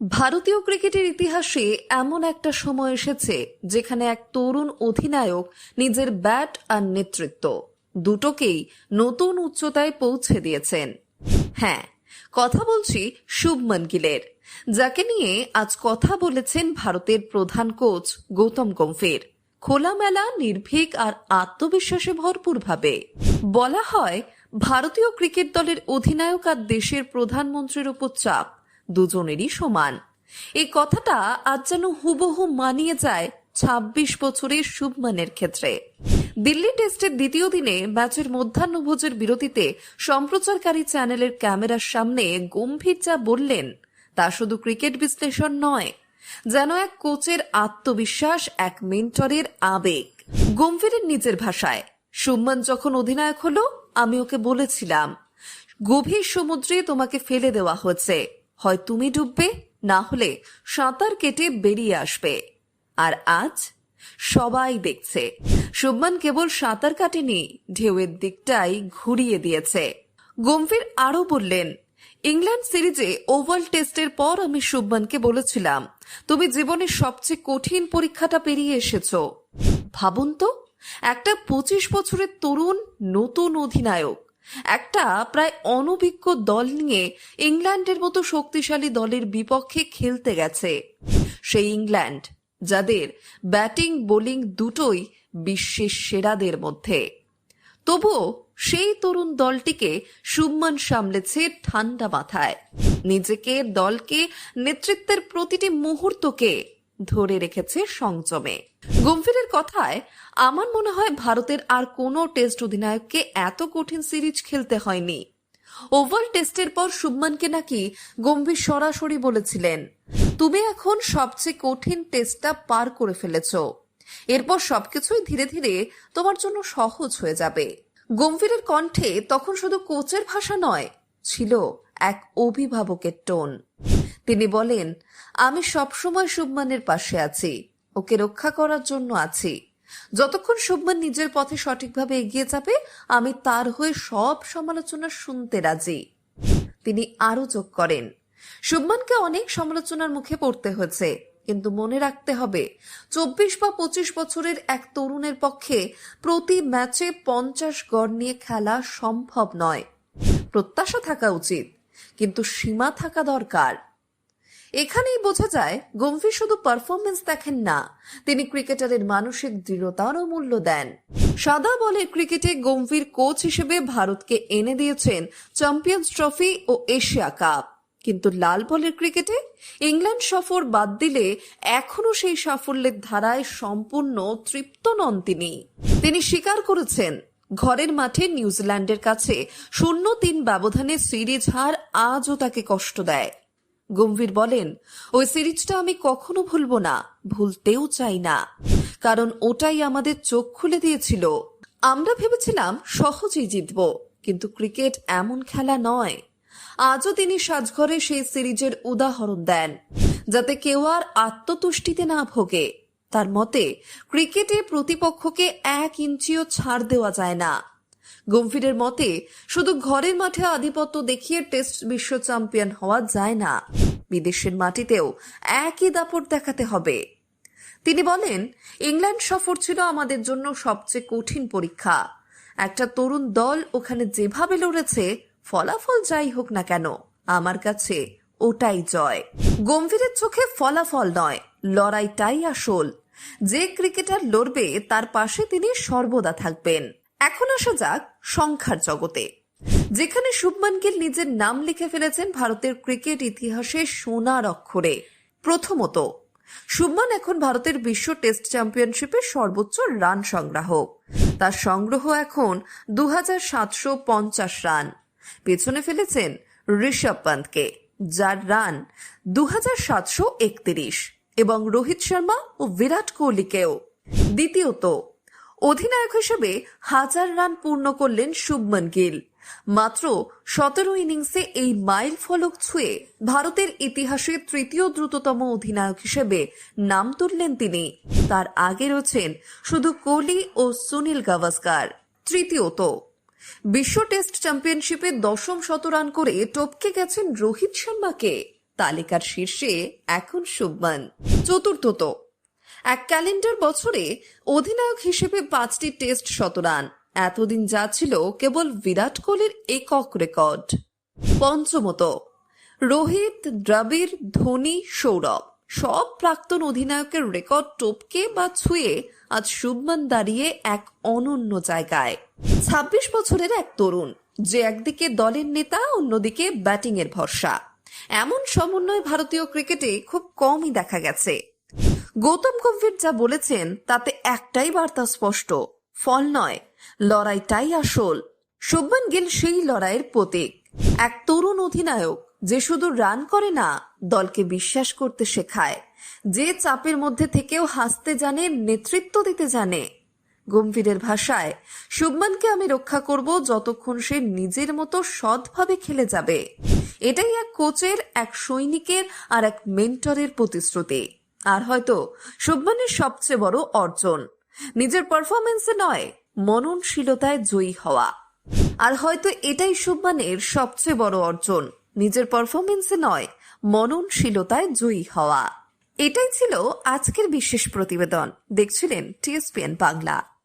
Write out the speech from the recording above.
ভারতীয় ক্রিকেটের ইতিহাসে এমন একটা সময় এসেছে যেখানে এক তরুণ অধিনায়ক নিজের ব্যাট আর নেতৃত্ব দুটোকেই নতুন উচ্চতায় পৌঁছে দিয়েছেন। হ্যাঁ কথা বলছি শুভমন গিলের, যাকে নিয়ে আজ কথা বলেছেন ভারতের প্রধান কোচ গৌতম গম্ভীর। খোলামেলা, নির্ভীক আর আত্মবিশ্বাসে ভরপুরভাবে। বলা হয়, ভারতীয় ক্রিকেট দলের অধিনায়ক আর দেশের প্রধানমন্ত্রীর উপর চাপ। দুজনেরই সমান। এই কথাটা আজ যেন হুবহু মানিয়ে যায় ২৬ বছরের শুভমানের ক্ষেত্রে। দিল্লি টেস্টের দ্বিতীয় দিনে ম্যাচের মধ্যাহ্নভোজের বিরতিতে সম্প্রচারকারী চ্যানেলের ক্যামেরার সামনে গম্ভীর যা বললেন, তা শুধু ক্রিকেট বিশ্লেষণ নয়, যেন এক কোচের আত্মবিশ্বাস, এক মেন্টরের আবেগ। গম্ভীরের নিজের ভাষায়, শুভমান যখন অধিনায়ক হলো, আমি ওকে বলেছিলাম, গভীর সমুদ্রে তোমাকে ফেলে দেওয়া হয়েছে। হয় তুমি ডুববে, না হলে সাঁতার কেটে বেরিয়ে আসবে। আর আজ সবাই দেখছে, শুভমান কেবল সাঁতার কাটেনি, ঢেউয়ের দিকটাই ঘুরিয়ে দিয়েছে। গম্ভীর আরও বললেন, ইংল্যান্ড সিরিজে ওভাল টেস্টের পর আমি শুভমানকে বলেছিলাম, তুমি জীবনের সবচেয়ে কঠিন পরীক্ষাটা পেরিয়ে এসেছ। ভাবুন তো, একটা পঁচিশ বছরের তরুণ নতুন অধিনায়ক একটা প্রায় অনভিজ্ঞ দল নিয়ে ইংল্যান্ডের মতো শক্তিশালী দলের বিপক্ষে খেলতে গেছে। সেই ইংল্যান্ড, যাদের ব্যাটিং, বোলিং দুটোই বিশ্বের সেরাদের মধ্যে। তবুও সেই তরুণ দলটিকে শুভমান সামলেছে ঠান্ডা মাথায়। নিজেকে, দলকে, নেতৃত্বের প্রতিটি মুহূর্তকে ধরে রেখেছে সংযমে। গম্ভীরের কথায়, আমার মনে হয় ভারতের আর কোনো টেস্ট অধিনায়ককে এত কঠিন সিরিজ খেলতে হয়নি। ওভার টেস্টের পর শুভমানকে নাকি গম্ভীর সরাসরি বলেছিলেন, তুমি এখন সবচেয়ে কঠিন টেস্টটা পার করে ফেলেছ। এরপর সবকিছুই ধীরে ধীরে তোমার জন্য সহজ হয়ে যাবে। গম্ভীরের কণ্ঠে তখন শুধু কোচের ভাষা নয়, ছিল এক অভিভাবকের টোন। তিনি বলেন, আমি সবসময় শুভমানের পাশে আছি, ওকে রক্ষা করার জন্য আছি। যতক্ষণ শুভমান নিজের পথে সঠিকভাবে এগিয়ে যাবে, আমি তার হয়ে সব সমালোচনা শুনতে রাজি। তিনি আরও যোগ করেন, শুভমানকে অনেক সমালোচনার মুখে পড়তে হয়েছে, কিন্তু মনে রাখতে হবে, চব্বিশ বা পঁচিশ বছরের এক তরুণের পক্ষে প্রতি ম্যাচে পঞ্চাশ গড় নিয়ে খেলা সম্ভব নয়। প্রত্যাশা থাকা উচিত, কিন্তু সীমা থাকা দরকার। এখানেই বোঝা যায়, গম্ভীর শুধু পারফরমেন্স দেখেন না, তিনি ক্রিকেটারের মানসিক দৃঢ়তারও মূল্য দেন। সাদা বলের ক্রিকেটে গম্ভীর কোচ হিসেবে ভারতকে এনে দিয়েছেন চ্যাম্পিয়ন্স ট্রফি ও এশিয়া কাপ কিন্তু লাল বলের ক্রিকেটে ইংল্যান্ড সফর বাদ দিলে এখনও সেই সাফল্যের ধারায় সম্পূর্ণ তৃপ্ত নন তিনি। তিনি স্বীকার করেছেন, ঘরের মাঠে নিউজিল্যান্ডের কাছে শূন্য তিন ব্যবধানে সিরিজ হার আজও তাকে কষ্ট দেয়। গম্ভীর বলেন, ওই সিরিজটা আমি কখনো ভুলবো না, ভুলতেও চাই না। কারণ ওটাই আমাদের চোখ খুলে দিয়েছিল। আমরা ভেবেছিলাম সহজেই জিতব, কিন্তু ক্রিকেট এমন খেলা নয়। আজও তিনি সাজঘরে সেই সিরিজের উদাহরণ দেন, যাতে কেউ আর আত্মতুষ্টিতে না ভোগে। তার মতে, ক্রিকেটে প্রতিপক্ষকে এক ইঞ্চিও ছাড় দেওয়া যায় না। গম্ভীরের মতে, শুধু ঘরের মাঠে আধিপত্য দেখিয়ে টেস্ট বিশ্ব চ্যাম্পিয়ন হওয়া যায় না। বিদেশের মাটিতেও একই দাপট দেখাতে হবে। তিনি বলেন, ইংল্যান্ড সফর ছিল আমাদের জন্য সবচেয়ে কঠিন পরীক্ষা। একটা তরুণ দল ওখানে যেভাবে লড়েছে, ফলাফল যাই হোক না কেন, আমার কাছে ওটাই জয়। গম্ভীরের চোখে ফলাফল নয়, লড়াইটাই আসল। যে ক্রিকেটার লড়বে, তার পাশে তিনি সর্বদা থাকবেন। এখন আসা যাক সংখ্যার জগতে। যেখানে শুভমান গিল নিজের নাম লিখে ফেলেছেন ভারতের ক্রিকেট ইতিহাসে সোনার অক্ষরে। প্রথমত, শুভমান এখন ভারতের বিশ্ব টেস্ট চ্যাম্পিয়নশিপের সর্বোচ্চ রান সংগ্রাহক। তার সংগ্রহ এখন দু হাজার সাতশো পঞ্চাশ রান। পেছনে ফেলেছেন ঋষভ পন্থকে যার রান দু হাজার সাতশো একত্রিশ। এবং রোহিত শর্মা ও বিরাট কোহলিকেও। দ্বিতীয়ত অধিনায়ক হিসেবে হাজার রান পূর্ণ করলেন শুভমন গিল। মাত্র সতেরো ইনিংসে এই মাইল ফলক ছুঁয়ে ভারতের ইতিহাসে তৃতীয় দ্রুততম অধিনায়ক হিসেবে নাম তুললেন তিনি। তার আগে রয়েছেন শুধু কোহলি ও সুনীল গাভাস্কার। তৃতীয়ত, বিশ্ব টেস্ট চ্যাম্পিয়নশিপে দশম শত রান করে টপকে গেছেন রোহিত শর্মাকে। তালিকার শীর্ষে এখন শুভমান। চতুর্থত এক ক্যালেন্ডার বছরে অধিনায়ক হিসেবে পাঁচটি টেস্ট শতরান। এতদিন যা ছিল কেবল বিরাট কোহলির একক রেকর্ড। পঞ্চমত, রোহিত, দ্রাবিড়, ধোনি, সৌরভ। সব প্রাক্তন অধিনায়কের রেকর্ড টপকে বা ছুঁয়ে আজ শুভমান দাঁড়িয়ে এক অনন্য জায়গায়। ছাব্বিশ বছরের এক তরুণ, যে একদিকে দলের নেতা, অন্যদিকে ব্যাটিং এর ভরসা। এমন সমন্বয় ভারতীয় ক্রিকেটে খুব কমই দেখা গেছে। গৌতম গম্ভীর যা বলেছেন, তাতে একটাই বার্তা স্পষ্ট। ফল নয়, লড়াইটাই আসল। শুভমান গিল সেই লড়াইয়ের প্রতীক। এক তরুণ অধিনায়ক যে শুধু রান করে না, দলকে বিশ্বাস করতে শেখায়। যে চাপের মধ্যে থেকেও হাসতে জানে, নেতৃত্ব দিতে জানে। গম্ভীরের ভাষায়, শুভমানকে আমি রক্ষা করব যতক্ষণ সে নিজের মতো সৎভাবে খেলে যাবে। এটাই এক কোচের, এক সৈনিকের আর এক মেন্টরের প্রতিশ্রুতি। আর হয়তো শুভমানের সবচেয়ে বড় অর্জন। নিজের পারফরমেন্সে নয়, মননশীলতায় জয়ী হওয়া। আর হয়তো এটাই শুভমানের সবচেয়ে বড় অর্জন। নিজের পারফরমেন্সে নয়, মননশীলতায় জয়ী হওয়া। এটাই ছিল আজকের বিশেষ প্রতিবেদন। দেখছিলেন টিএসপিএন বাংলা।